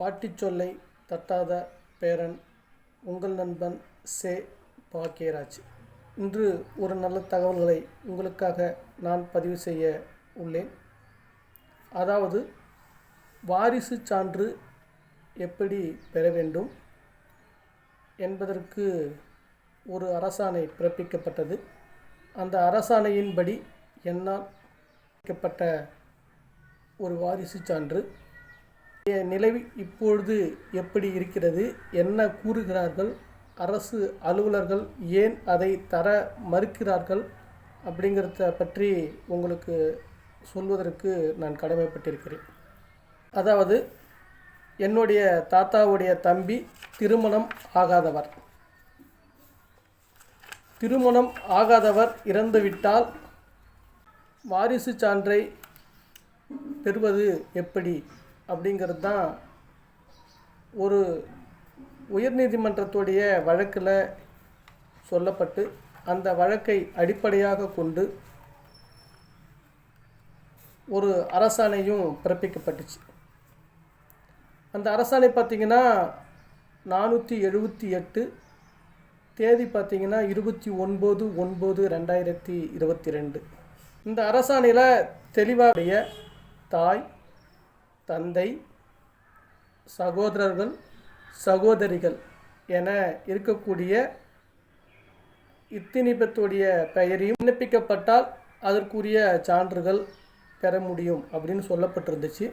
பாட்டிச் சொல்லை தட்டாத பேரன் உங்கள் நண்பன் சே. பாக்கியராஜ். இன்று ஒரு நல்ல தகவல்களை உங்களுக்காக நான் பதிவு செய்ய உள்ளேன். அதாவது வாரிசு சான்று எப்படி பெற வேண்டும் என்பதற்கு ஒரு அரசாணை பிறப்பிக்கப்பட்டது. அந்த அரசாணையின்படி என்னால் பிறப்பிக்கப்பட்ட ஒரு வாரிசு சான்று நிலை இப்பொழுது எப்படி இருக்கிறது என்ன கூறுகிறார்கள்? அரசு அலுவலர்கள் ஏன் அதை தர மறுக்கிறார்கள்? அப்படிங்கிறத பற்றி உங்களுக்கு சொல்வதற்கு நான் கடமைப்பட்டிருக்கிறேன். அதாவது என்னுடைய தாத்தாவுடைய தம்பி திருமணம் ஆகாதவர். திருமணம் ஆகாதவர் இறந்துவிட்டால் வாரிசு சான்றை பெறுவது எப்படி? அப்படிங்கிறது தான் ஒரு உயர்நீதிமன்றத்துடைய வழக்கில் சொல்லப்பட்டு அந்த வழக்கை அடிப்படையாக கொண்டு ஒரு அரசாணையும் பிறப்பிக்கப்பட்டுச்சு. அந்த அரசாணை பார்த்திங்கன்னா நானூற்றி எழுபத்தி எட்டு தேதி பார்த்திங்கன்னா இருபத்தி ஒன்பது ஒன்பது ரெண்டாயிரத்தி இருபத்தி ரெண்டு. இந்த அரசாணையில் தெளிவாடைய தாய் தந்தை சகோதரர்கள் சகோதரிகள் என இருக்கக்கூடிய இத்தினி பேத்துடைய பெயரையும் விண்ணப்பிக்கப்பட்டால் அதற்குரிய சான்றுகள் பெற முடியும் அப்படின்னு சொல்லப்பட்டிருந்துச்சு.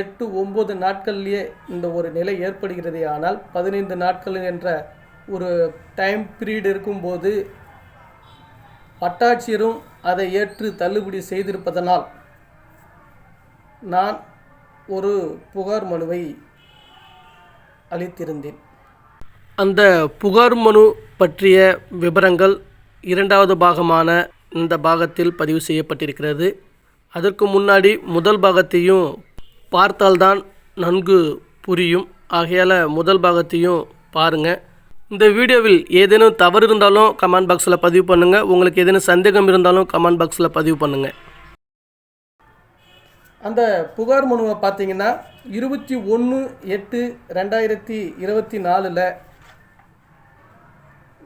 எட்டு ஒம்பது நாட்கள்லேயே இந்த ஒரு நிலை ஏற்படுகிறதே ஆனால் பதினைந்து நாட்கள் என்ற ஒரு டைம் பீரியட் இருக்கும்போது வட்டாட்சியரும் அதை ஏற்று தள்ளுபடி செய்திருப்பதனால் நான் ஒரு புகார் மனுவை அளித்திருந்தேன். அந்த புகார் மனு பற்றிய விவரங்கள் இரண்டாவது பாகமான இந்த பாகத்தில் பதிவு செய்யப்பட்டிருக்கிறது. அதற்கு முன்னாடி முதல் பாகத்தையும் பார்த்தால்தான் நன்கு புரியும். ஆகையால் முதல் பாகத்தையும் பாருங்கள் இந்த வீடியோவில் ஏதேனும் தவறு இருந்தாலும் கமெண்ட் பாக்ஸில் பதிவு பண்ணுங்கள் உங்களுக்கு ஏதேனும் சந்தேகம் இருந்தாலும் கமெண்ட் பாக்ஸில் பதிவு பண்ணுங்கள் அந்த புகார் மனுவை பார்த்தீங்கன்னா இருபத்தி ஒன்று எட்டு ரெண்டாயிரத்தி இருபத்தி நாலில்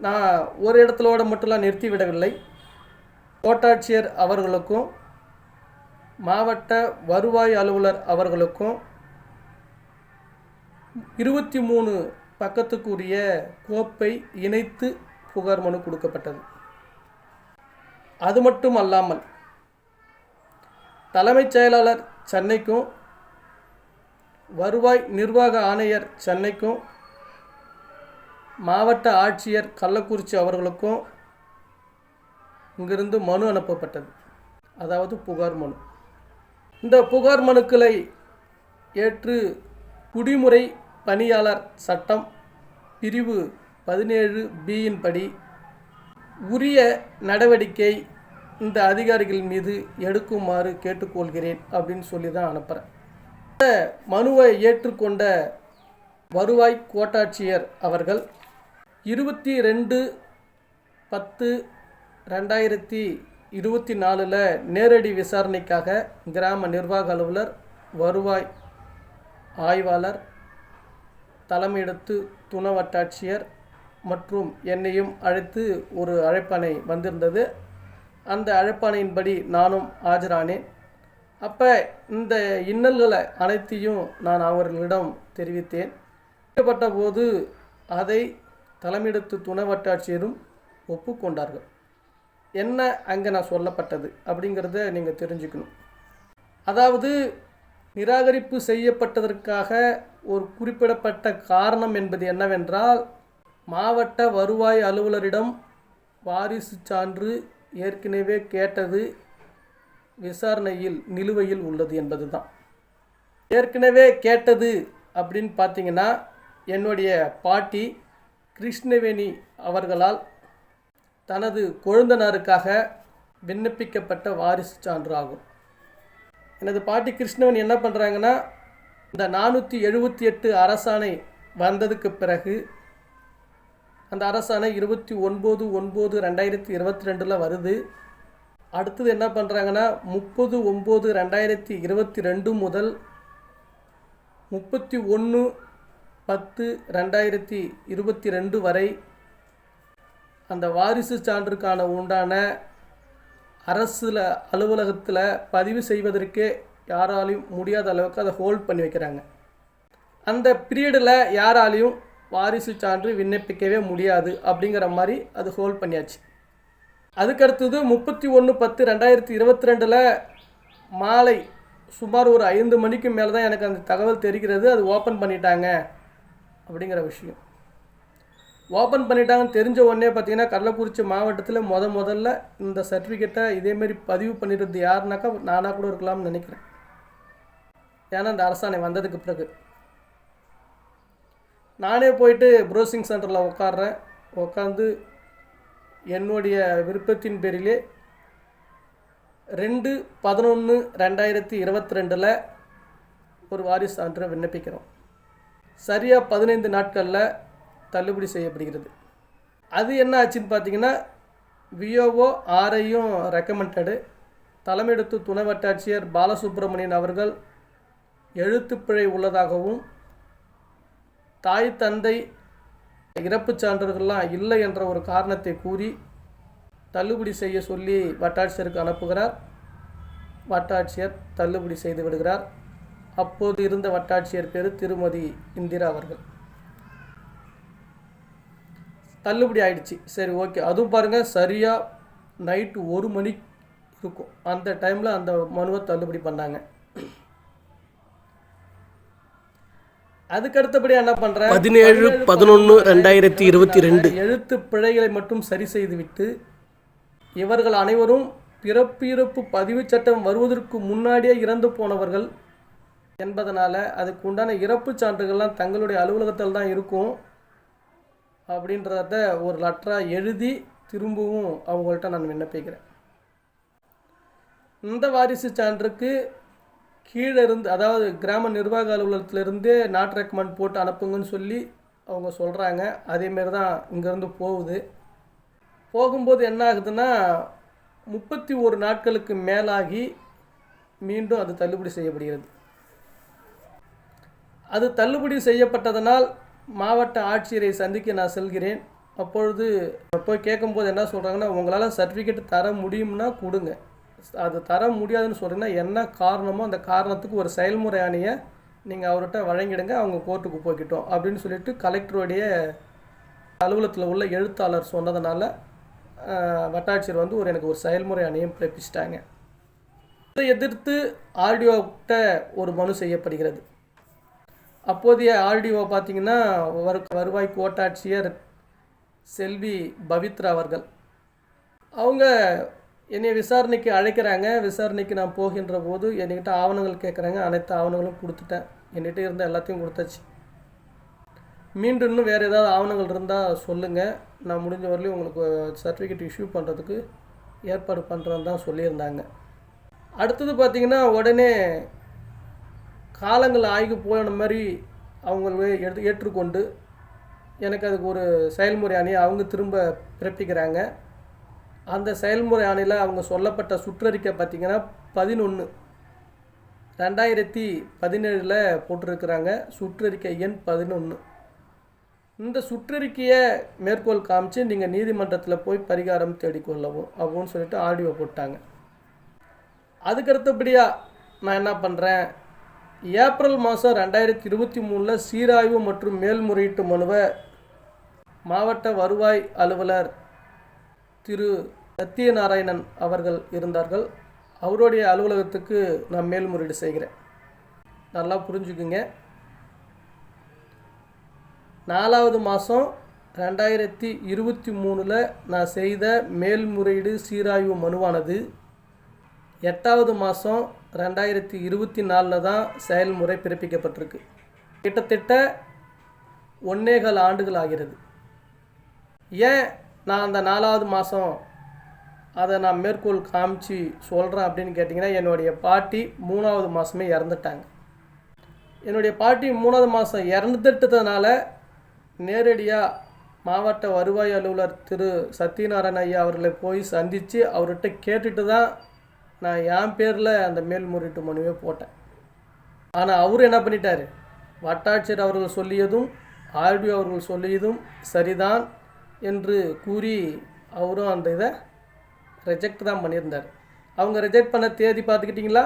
நான் ஒரு இடத்துலோட மட்டும்லாம் நிறுத்திவிடவில்லை கோட்டாட்சியர் அவர்களுக்கும் மாவட்ட வருவாய் அலுவலர் அவர்களுக்கும் இருபத்தி மூணு பக்கத்துக்குரிய கோப்பை இணைத்து புகார் மனு கொடுக்கப்பட்டது. அது மட்டும் அல்லாமல் தலைமைச் செயலாளர் சென்னைக்கும் வருவாய் நிர்வாக ஆணையர் சென்னைக்கும் மாவட்ட ஆட்சியர் கள்ளக்குறிச்சி அவர்களுக்கும் இங்கிருந்து மனு அனுப்பப்பட்டது. அதாவது புகார் மனு. இந்த புகார் மனுக்களை ஏற்று குடிமுறை பணியாளர் சட்டம் பிரிவு பதினேழு பியின் படி உரிய நடவடிக்கை இந்த அதிகாரிகள் மீது எடுக்குமாறு கேட்டுக்கொள்கிறேன் அப்படின்னு சொல்லி தான் அனுப்புகிறேன் இந்த மனுவை ஏற்றுக்கொண்ட வருவாய் கோட்டாட்சியர் அவர்கள் இருபத்தி ரெண்டு பத்து ரெண்டாயிரத்தி இருபத்தி நாலில் நேரடி விசாரணைக்காக கிராம நிர்வாக அலுவலர் வருவாய் ஆய்வாளர் தலைமையிடத்து துணை வட்டாட்சியர் மற்றும் என்னையும் அழைத்து ஒரு அழைப்பனை வந்திருந்தது. அந்த அழைப்பானையின்படி நானும் ஆஜரானேன். அப்போ இந்த இன்னல்களை அனைத்தையும் நான் அவர்களிடம் தெரிவித்தேன். தெரிவிக்கப்பட்ட போது அதை தலைமையிடத்து துணை வட்டாட்சியரும் ஒப்புக்கொண்டார்கள். என்ன அங்கே நான் சொல்லப்பட்டது அப்படிங்கிறத நீங்கள் தெரிஞ்சுக்கணும். அதாவது நிராகரிப்பு செய்யப்பட்டதற்காக ஒரு குறிப்பிடப்பட்ட காரணம் என்பது என்னவென்றால் மாவட்ட வருவாய் அலுவலரிடம் வாரிசு சான்று ஏற்கனவே கேட்டது விசாரணையில் நிலுவையில் உள்ளது என்பது தான் ஏற்கனவே கேட்டது அப்படின்னு பார்த்தீங்கன்னா என்னுடைய பாட்டி கிருஷ்ணவேணி அவர்களால் தனது கொழுந்தனாருக்காக விண்ணப்பிக்கப்பட்ட வாரிசு சான்று ஆகும் எனது பாட்டி கிருஷ்ணவன் என்ன பண்ணுறாங்கன்னா இந்த நானூற்றி எழுபத்தி எட்டு அரசாணை வந்ததுக்கு பிறகு அந்த அரசாணை இருபத்தி ஒன்பது ஒன்பது ரெண்டாயிரத்தி இருபத்தி ரெண்டில் வருது. அடுத்தது என்ன பண்ணுறாங்கன்னா முப்பது ஒம்பது ரெண்டாயிரத்தி இருபத்தி ரெண்டு முதல் முப்பத்தி ஒன்று பத்து ரெண்டாயிரத்தி இருபத்தி ரெண்டு வரை அந்த வாரிசு சான்றுக்கான உண்டான அரசில் அலுவலகத்தில் பதிவு செய்வதற்கே யாராலையும் முடியாத அளவுக்கு அதை ஹோல்ட் பண்ணி வைக்கிறாங்க. அந்த பீரியடில் யாராலையும் வாரிசு சான்று விண்ணப்பிக்கவே முடியாது அப்படிங்கிற மாதிரி அது ஹோல்ட் பண்ணியாச்சு. அதுக்கடுத்தது முப்பத்தி ஒன்று பத்து ரெண்டாயிரத்தி இருபத்தி ரெண்டில் மாலை சுமார் ஒரு ஐந்து மணிக்கு மேலே தான் எனக்கு அந்த தகவல் தெரிகிறது. அது ஓப்பன் பண்ணிட்டாங்க அப்படிங்கிற விஷயம். ஓப்பன் பண்ணிட்டாங்கன்னு தெரிஞ்ச உடனே பார்த்தீங்கன்னா கள்ளக்குறிச்சி மாவட்டத்தில் முத முதல்ல இந்த சர்டிஃபிகேட்டை இதேமாரி பதிவு பண்ணிடுறது யாருனாக்கா நானாக கூட இருக்கலாம்னு நினைக்கிறேன். ஏன்னா இந்த அரசாணை வந்ததுக்கு பிறகு. நானே போயிட்டு ப்ரௌசிங் சென்டரில் உட்காடுறேன் உட்காந்து என்னுடைய விருப்பத்தின் பேரிலே ரெண்டு பதினொன்று ரெண்டாயிரத்தி இருபத்தி ரெண்டில் ஒரு வாரிசு சான்றை விண்ணப்பிக்கிறோம். சரியாக பதினைந்து நாட்களில் தள்ளுபடி செய்யப்படுகிறது. அது என்ன ஆச்சுன்னு பார்த்தீங்கன்னா விஓஓ ஆரையும் ரெக்கமெண்டடு தலைமையெடுத்து துணை வட்டாட்சியர் பாலசுப்ரமணியன் அவர்கள் எழுத்துப்பிழை உள்ளதாகவும் தாய் தந்தை இறப்புச் சான்றுகள்லாம் இல்லை என்ற ஒரு காரணத்தை கூறி தள்ளுபடி செய்ய சொல்லி வட்டாட்சியருக்கு அனுப்புகிறார். வட்டாட்சியர் தள்ளுபடி செய்து விடுகிறார். அப்போது இருந்த வட்டாட்சியர் பேர் திருமதி இந்திரா அவர்கள். தள்ளுபடி ஆயிடுச்சு. சரி ஓகே. அதுவும் பாருங்கள் சரியாக நைட்டு ஒரு மணி இருக்கும். அந்த டைமில் அந்த மனுவை தள்ளுபடி பண்ணாங்க. அதுக்கு அடுத்தபடியாக என்ன பண்ணுறேன் பதினேழு பதினொன்று ரெண்டாயிரத்தி இருபத்தி ரெண்டு. எழுத்து பிழைகளை மட்டும் சரி செய்துவிட்டு இவர்கள் அனைவரும் பிறப்பு இறப்பு பதிவு சட்டம் வருவதற்கு முன்னாடியே இறந்து போனவர்கள் என்பதனால் அதுக்கு உண்டான இறப்பு சான்றுகள்லாம் தங்களுடைய அலுவலகத்தில் தான் இருக்கும் அப்படின்றத ஒரு லெட்டராக எழுதி திரும்பவும் அவங்கள்ட்ட நான் விண்ணப்பிக்கிறேன். இந்த வாரிசு சான்றுக்கு கீழே இருந்து அதாவது கிராம நிர்வாக அலுவலகத்திலேருந்தே நாட் ரெக்கமெண்ட் போட்டு அனுப்புங்கன்னு சொல்லி அவங்க சொல்கிறாங்க அதேமாரி தான் இங்கேருந்து போகுது. போகும்போது என்ன ஆகுதுன்னா முப்பத்தி ஒரு நாட்களுக்கு மேலாகி மீண்டும் அது தள்ளுபடி செய்யப்படுகிறது. அது தள்ளுபடி செய்யப்பட்டதனால் மாவட்ட ஆட்சியரை சந்திக்க நான் செல்கிறேன். அப்பொழுது போய் கேட்கும்போது என்ன சொல்கிறாங்கன்னா உங்களால் சர்டிஃபிகேட் தர முடியும்னா கொடுங்க. அது தர முடியாதுன்னு சொல்கிறீங்கன்னா என்ன காரணமோ அந்த காரணத்துக்கு ஒரு செயல்முறை அணியை நீங்கள் அவர்கிட்ட வழங்கிடுங்க அவங்க கோர்ட்டுக்கு போய்கிட்டோம் அப்படின்னு சொல்லிட்டு கலெக்டருடைய அலுவலகத்தில் உள்ள எழுத்தாளர் சொன்னதுனால வட்டாட்சியர் வந்து ஒரு எனக்கு ஒரு செயல்முறை அணியும் பிறப்பிச்சிட்டாங்க. இதை எதிர்த்து ஆர்டிஓக்கிட்ட ஒரு மனு செய்யப்படுகிறது. அப்போதைய ஆர்டிஓ பார்த்தீங்கன்னா வரு வருவாய் கோட்டாட்சியர் செல்வி பவித்ரா அவர்கள். அவங்க என்னை விசாரணைக்கு அழைக்கிறாங்க. விசாரணைக்கு நான் போகின்ற போது என்கிட்ட ஆவணங்கள் கேட்குறாங்க. அனைத்து ஆவணங்களும் கொடுத்துட்டேன். என்கிட்ட இருந்த எல்லாத்தையும் கொடுத்தாச்சு. மீண்டும் இன்னும் வேறு ஏதாவது ஆவணங்கள் இருந்தால் சொல்லுங்கள் நான் முடிஞ்ச வரலையும் உங்களுக்கு சர்டிஃபிகேட் இஷ்யூ பண்ணுறதுக்கு ஏற்பாடு பண்ணுறேன்னு தான் சொல்லியிருந்தாங்க. அடுத்தது பார்த்திங்கன்னா உடனே காலங்கள் ஆகி போன மாதிரி அவங்கள எடுத்து ஏற்றுக்கொண்டு எனக்கு அதுக்கு ஒரு செயல்முறை அணியை அவங்க திரும்ப பிறப்பிக்கிறாங்க. அந்த செயல்முறை ஆணையில் அவங்க சொல்லப்பட்ட சுற்றறிக்கை பார்த்திங்கன்னா பதினொன்று ரெண்டாயிரத்தி பதினேழில் போட்டிருக்கிறாங்க. சுற்றறிக்கை எண் பதினொன்று இந்த சுற்றறிக்கையை மேற்கோள் காமிச்சு நீங்கள் நீதிமன்றத்தில் போய் பரிகாரம் தேடிக்கொள்ளவும் அப்படின்னு சொல்லிட்டு ஆடியோ போட்டாங்க. அதுக்கு அடுத்தபடியாக நான் என்ன பண்ணுறேன் ஏப்ரல் மாதம் ரெண்டாயிரத்தி இருபத்தி மூணில் சீராய்வு மற்றும் மேல்முறையீட்டு மனுவை மாவட்ட வருவாய் அலுவலர் திரு சத்யநாராயணன் அவர்கள் இருந்தார்கள். அவருடைய அலுவலகத்துக்கு நான் மேல்முறையீடு செய்கிறேன். நல்லா புரிஞ்சுக்குங்க. நாலாவது மாதம் ரெண்டாயிரத்தி இருபத்தி மூணில் நான் செய்த மேல்முறையீடு சீராய்வு மனுவானது. எட்டாவது மாதம் ரெண்டாயிரத்தி இருபத்தி நாலில் தான் செயல்முறை பிறப்பிக்கப்பட்டிருக்கு. கிட்டத்தட்ட ஒன்னேகால் ஆண்டுகள் ஆகிறது. ஏன் நான் அந்த நாலாவது மாதம் அதை நான் மேற்கோள் காமிச்சு சொல்கிறேன் அப்படின்னு கேட்டிங்கன்னா என்னுடைய பாட்டி மூணாவது மாதமே இறந்துட்டாங்க. என்னுடைய பாட்டி மூணாவது மாதம் இறந்துட்டதுனால நேரடியாக மாவட்ட வருவாய் அலுவலர் திரு சத்யநாராயண ஐயா அவர்களை போய் சந்தித்து அவர்கிட்ட கேட்டுட்டு தான் நான் என் பேரில் அந்த மேல்முறையீட்டு மனுவே போட்டேன். ஆனால் அவர் என்ன பண்ணிட்டார்? வட்டாட்சியர் அவர்கள் சொல்லியதும் ஆர்டிஓ அவர்கள் சொல்லியதும் சரிதான். என்று கூறி அவரும் அந்த இதை ரிஜெக்ட் தான் பண்ணியிருந்தார். அவங்க ரிஜெக்ட் பண்ண தேதி பார்த்துக்கிட்டிங்களா?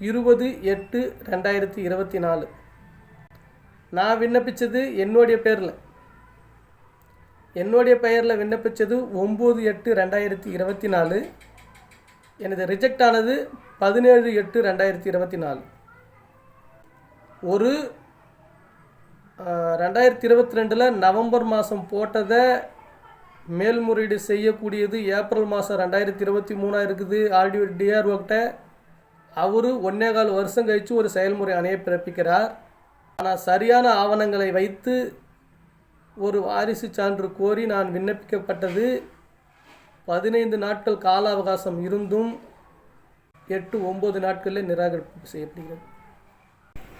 இருபது எட்டு ரெண்டாயிரத்தி இருபத்தி நாலு. நான் விண்ணப்பித்தது என்னுடைய பேரில். என்னுடைய பெயரில் விண்ணப்பித்தது ஒம்பது எட்டு ரெண்டாயிரத்தி இருபத்தி நாலு. எனது ரிஜெக்ட் ஆனது பதினேழு எட்டு ரெண்டாயிரத்தி இருபத்தி நாலு. ஒரு ரெண்டாயிரத்தி இருபத்தி ரெண்டில் நவம்பர் மாதம் போட்டதை மேல்முறையீடு செய்யக்கூடியது ஏப்ரல் மாதம் ரெண்டாயிரத்தி இருபத்தி மூணாக இருக்குது. ஆர்டிஓ டிஆர்ஓக்கிட்ட அவர் ஒன்னே கால் வருஷம் கழித்து ஒரு செயல்முறை அணையை பிறப்பிக்கிறார். ஆனால் சரியான ஆவணங்களை வைத்து ஒரு வாரிசு சான்று கோரி நான் விண்ணப்பிக்கப்பட்டது. பதினைந்து நாட்கள் கால அவகாசம் இருந்தும் எட்டு ஒம்பது நாட்களில் நிராகரிப்பு செய்யப்படுகிறது.